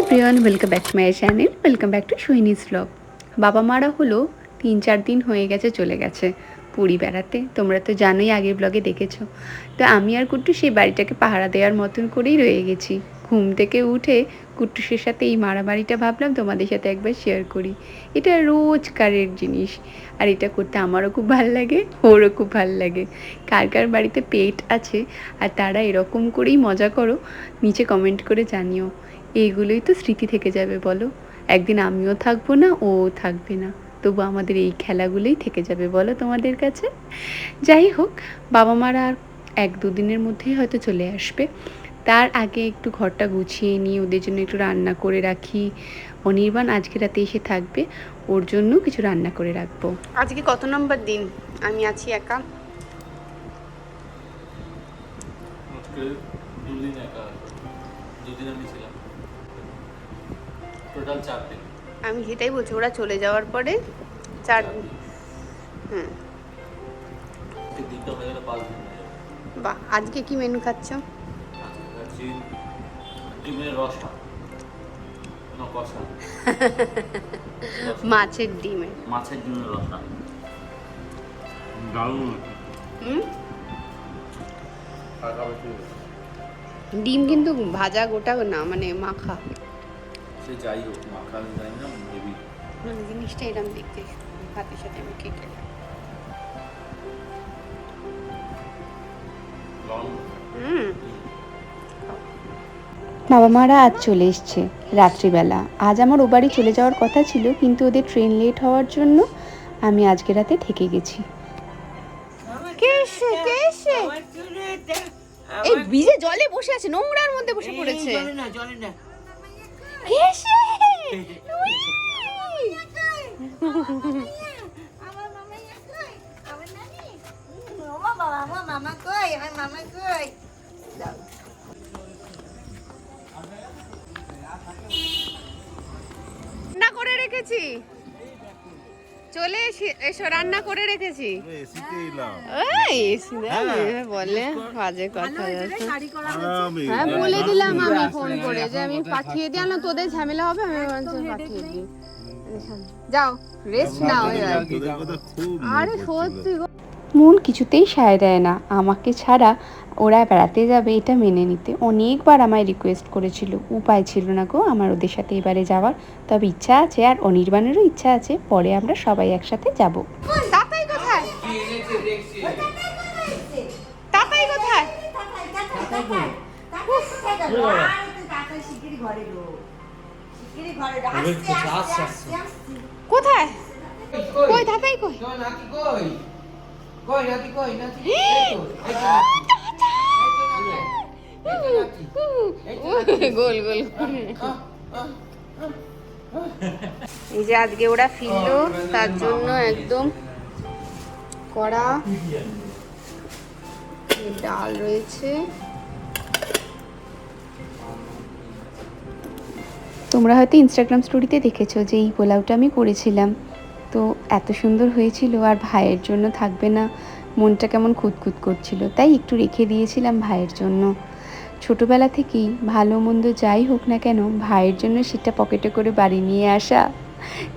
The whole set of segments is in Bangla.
Everyone welcome back to my channel welcome back to Sohini's blog বাবা মারা হলো তিন চার দিন হয়ে গেছে, চলে গেছে পুরী বেড়াতে। তোমরা তো জানোই, আগের ব্লগে দেখেছ। তো আমি আর কুট্টু সেই বাড়িটাকে পাহারা দেওয়ার মতন করেই রয়ে গেছি। ঘুম থেকে উঠে কুট্টুসের সাথে এই মারামারিটা ভাবলাম, তোমাদের সাথে একবার শেয়ার করি। এটা রোজকারের জিনিস। আর এটা করতে আমারও খুব ভালো লাগে, ওরও খুব ভালো লাগে। কার কার বাড়িতে পেট আছে, আর তারা এরকম করেই মজা করো, নিচে কমেন্ট করে জানিও। এইগুলোই তো স্মৃতি থেকে যাবে বলো। একদিন আমিও থাকব না ও থাকবে না। তবু আমাদের এই খেলাগুলোই থেকে যাবে বলো তোমাদের কাছে? যাই হোক বাবা মারা আর এক দুদিনের মধ্যেই হয়তো চলে আসবে। তার আগে একটু ঘরটা গুছিয়ে নিই ওদের জন্য একটু রান্না করে রাখি। অনির্বাণ আজকে রাতে এসে থাকবে ওর জন্য কিছু রান্না করে রাখব। আজকে কত নম্বর দিন? আমি আছি একা। আজকে দুদিন একা। দুদিন আমি ছিলাম। টোটাল চার দিন। আমি সেটাই বলছি ওরা চলে যাওয়ার পরে চার দিন। হুম। বাহ আজকে কি মেনু খাচ্ছ? আজকে খাচ্ছি ডিমের রসা না কষা। মাছের ডিমে। মাছের ডিমের রসা দারুণ ডিম কিন্তু ভাজা গোটা না মানে মাখা। সে যাই হোক মাখা জানি না হেভি মানে জিনিসটা এরকম দেখতে ভাতের সাথে আমি কেটে লং হুম। বাবা মারা আজ চলে এসছে রাত্রিবেলা। আজ আমার ও বাড়ি চলে যাওয়ার কথা ছিল কিন্তু ওদের ট্রেন লেট হওয়ার জন্য আমি আজকে রাতে থেকে গেছি। এই ভিজে জলে বসে আছে নোংরার মধ্যে বসে পড়েছে। না জলে না। আমার মামা কই আমার মামা কই রান্না করে রেখেছি। চলে এসে এসো রান্না করে রেখেছি। এভাবে বলে বাজে কথা। হ্যাঁ বলে দিলাম আমি ফোন করে যে আমি পাঠিয়ে দিই না তোদের ঝামেলা হবে আমি বলছি পাঠিয়ে দিই। যাও রেস্ট নাও আরে সত্যি মন কিছুতেই সায় দেয় না। আমাকে ছাড়া ওরা বেড়াতে যাবে এটা মেনে নিতে। অনেকবার আমায় রিকোয়েস্ট করেছিল। উপায় ছিল না গো আমার ওদের সাথে এবারে যাওয়ার। তবে ইচ্ছা আছে আর অনির্বাণেরও ইচ্ছা আছে। পরে আমরা সবাই একসাথে যাব। কোথায়? কই তাতাই কই? কই? কই নাতি কই নাতি। গোল গোল এই যে আজকে ওরা ফিরলো তার জন্য একদম কড়া ডাল রয়েছে। তোমরা হয়তো ইনস্টাগ্রাম স্টোরিতে দেখেছ যে এই পোলাওটা আমি করেছিলাম। তো এত সুন্দর হয়েছিল আর ভাইয়ের জন্য থাকবে না। মনটা কেমন খুঁতখুত করছিল। তাই একটু রেখে দিয়েছিলাম ভাইয়ের জন্য। ছোটবেলা থেকেই ভালো মন্দ যাই হোক না কেন, ভাইয়ের জন্য সেটা পকেটে করে বাড়ি নিয়ে আসা,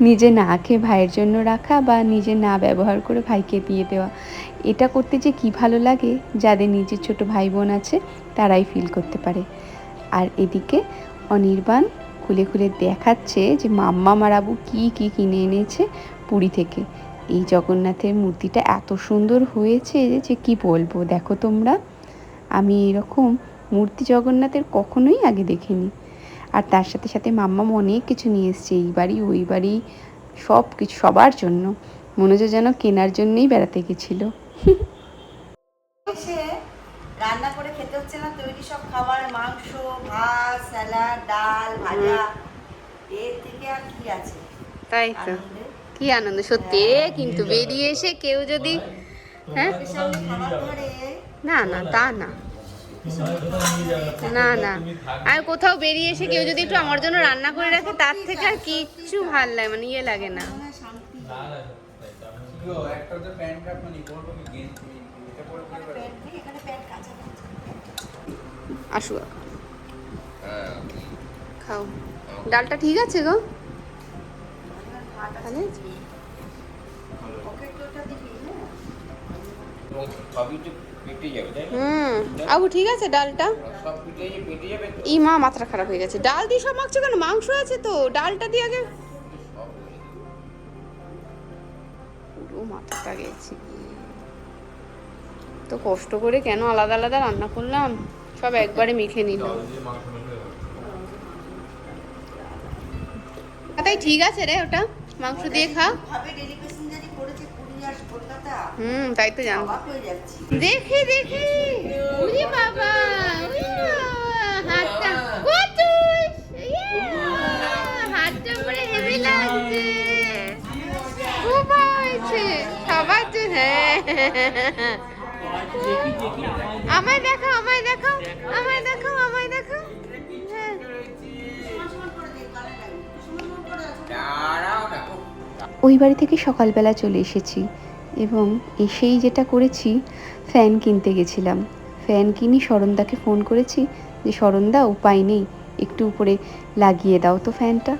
নিজে না খেয়ে ভাইয়ের জন্য রাখা বা নিজে না ব্যবহার করে ভাইকে দিয়ে দেওয়া, এটা করতে যে কি ভালো লাগে, যাদের নিজের ছোট ভাই বোন আছে, তারাই ফিল করতে পারে। আর এদিকে অনির্বাণ খুলে খুলে দেখাচ্ছে যে মাম্মা মারাবু কি কি কিনে এনেছে পুরী থেকে। এই জগন্নাথের মূর্তিটা এত সুন্দর হয়েছে যে কি বলব? দেখো তোমরা। আমি এরকম মূর্তি জগন্নাথের কখনোই আগে দেখিনি। আর তার সাথে সাথে মাম্মাম অনেক কিছু নিয়ে এসছে এই বাড়ি ওই বাড়ি সব কিছু সবার জন্য। মনে হচ্ছে যেন কেনার জন্যই বেড়াতে গেছিল। রান্না করে খেতে হচ্ছে না তৈরি সব খাবার মাংস ভাত স্যালাড ডাল ভাজা। এর থেকে আর কি আছে? তাই তো। কি আনন্দ, সত্যি কিন্তু বেরিয়ে এসে কেউ যদি হ্যাঁ? না না, তা না। না না। আর কোথাও বেরিয়ে এসে কেউ যদি একটু আমার জন্য রান্না করে রাখে, তার থেকে আর কিচ্ছু ভালো লাগে মানে ইয়ে লাগে না। আসুক। খাও। ডালটা ঠিক আছে গো? না? হুম। আবু ঠিক আছে ডালটা? সব পিঠে যে পেটে যাবে তো? ই মা খারাপ হয়ে গেছে। ডাল দিয়ে সব মাখছো কেন? মাংস আছে তো। ডালটা দিয়ে আগে। পুরো মাথাটা গেছে তো কষ্ট করে কেন আলাদা আলাদা রান্না করলাম? সব একবারে মেখে নিলাম তাই ঠিক আছে রে ওটা? মাংস দিয়ে খা। ভাবে ডেলি প্যাসেঞ্জারি করেছে পুরুলিয়া আর কলকাতা। হুম তাই তো জানো। দেখি দেখি। বাবা হাতটা কতুস হাতটা পুরো হেভি লাগছে। খুব হয়েছে। সবার জন্য হ্যাঁ। আমায় দেখো আমায় দেখো আমায় দেখো আমায় ওই বাড়ি থেকে সকালবেলা চলে এসেছি এবং এসেই যেটা করেছি, ফ্যান কিনতে গেছিলাম। ফ্যান কিনি শরণদাকে ফোন করেছি যে, শরণদা, উপায় নেই, একটু উপরে লাগিয়ে দাও তো ফ্যানটা।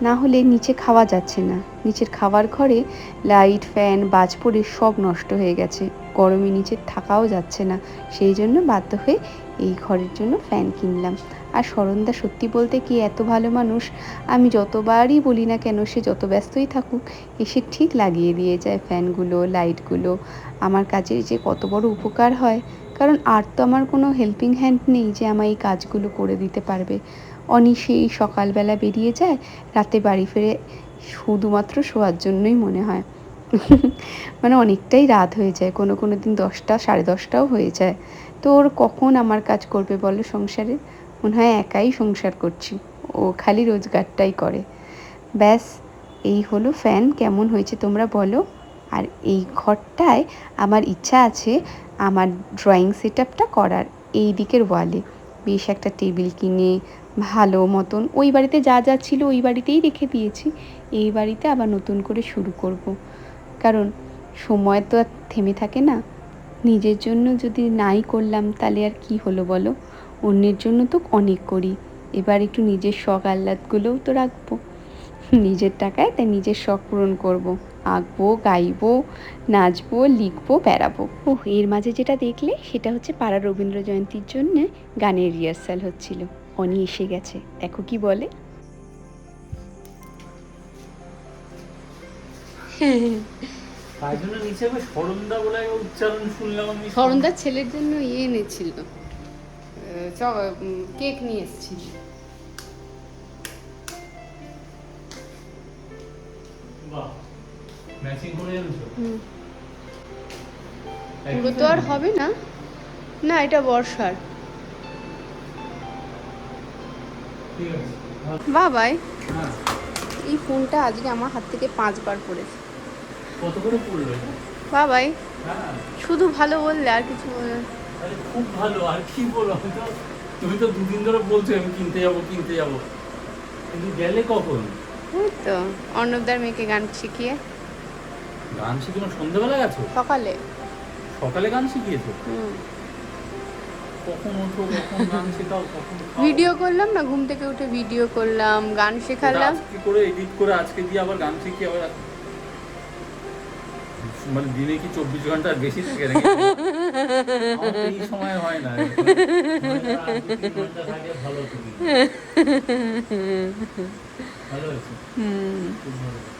না হলে নিচে খাওয়া যাচ্ছে না। নিচের খাবার ঘরে লাইট, ফ্যান, বাজ পড়ে সব নষ্ট হয়ে গেছে। গরমে নিচে থাকাও যাচ্ছে না। সেই জন্য বাধ্য হয়ে এই ঘরের জন্য ফ্যান কিনলাম। আর স্মরণদা সত্যি বলতে কি এত ভালো মানুষ? আমি যতবারই বলি না কেন সে যত ব্যস্তই থাকুক, এসে ঠিক লাগিয়ে দিয়ে যায় ফ্যানগুলো, লাইটগুলো। আমার কাজের যে কত বড় উপকার হয়। কারণ আর তো আমার কোনো হেল্পিং হ্যান্ড নেই যে আমার এই কাজগুলো করে দিতে পারবে। অনি সেই সকালবেলা বেরিয়ে যায়, রাতে বাড়ি ফিরে শুধুমাত্র শোয়ার জন্যই মনে হয়। মানে অনেকটাই রাত হয়ে যায়, কোনো কোনো দিন দশটা, সাড়ে দশটাও হয়ে যায়। তো ওর কখন আমার কাজ করবে বলো সংসারে? মনে হয় একাই সংসার করছি, ও খালি রোজগারটাই করে। ব্যাস, এই হলো ফ্যান, কেমন হয়েছে তোমরা বলো। আর এই ঘরটায় আমার ইচ্ছা আছে আমার ড্রয়িং সেট করার, এই দিকের ওয়ালে। বেশ একটা টেবিল কিনে ভালো মতন। ওই বাড়িতে যা যা ছিল ওই বাড়িতেই রেখে দিয়েছি। এই বাড়িতে আবার নতুন করে শুরু করব। কারণ সময় তো আর থেমে থাকে না। নিজের জন্য যদি নাই করলাম তাহলে আর কি হলো বলো? অন্যের জন্য তো অনেক করি। এবার একটু নিজের শখ আহ্লাদগুলোও তো রাখব। নিজের টাকায় তাই নিজের শখ পূরণ করব। আঁকবো, গাইবো, নাচবো, লিখব, বেড়াবো। ও এর মাঝে যেটা দেখলে সেটা হচ্ছে পাড়া রবীন্দ্র জয়ন্তীর জন্য গানের রিহার্সাল হচ্ছিল। অনি এসে গেছে। দেখো কি বলে। তাই জন্য নিচে আমি সরন্দা বলে একটা উচ্চারণ শুনলাম আমি। ছেলের জন্য ইয়ে এনেছিল। কেক নিয়ে এসেছিল। পুরো তো আর হবে না। না এটা বর্ষার ঠিক আছে বাবাই এই ফোনটা আজকে আমার হাত থেকে পাঁচবার পড়েছে। কত করে পড়ল বাবাই হ্যাঁ। শুধু ভালো বললে আর কিছু বললে খুব ভালো আর কি বলো তুমি তো দুদিন ধরে বলছো আমি কিনতে যাব কিনতে যাব। কিন্তু গেলে কখন? এই তো অর্ণবদার মেয়েকে গান শিখিয়ে। গান শিখানো সন্ধ্যেবেলা গেছো সকালে। সকালে গান শিখিয়েছো? হুম। ভিডিও করলাম না? ঘুম থেকে উঠে ভিডিও করলাম গান শেখালাম। আজকে করে এডিট করে আজকে দিয়ে আবার গান শিখিয়ে আবার মানে দিনে কি চব্বিশ ঘণ্টার বেশি থাকে নাকি? এই সময় হয় না। হুম। ভালো।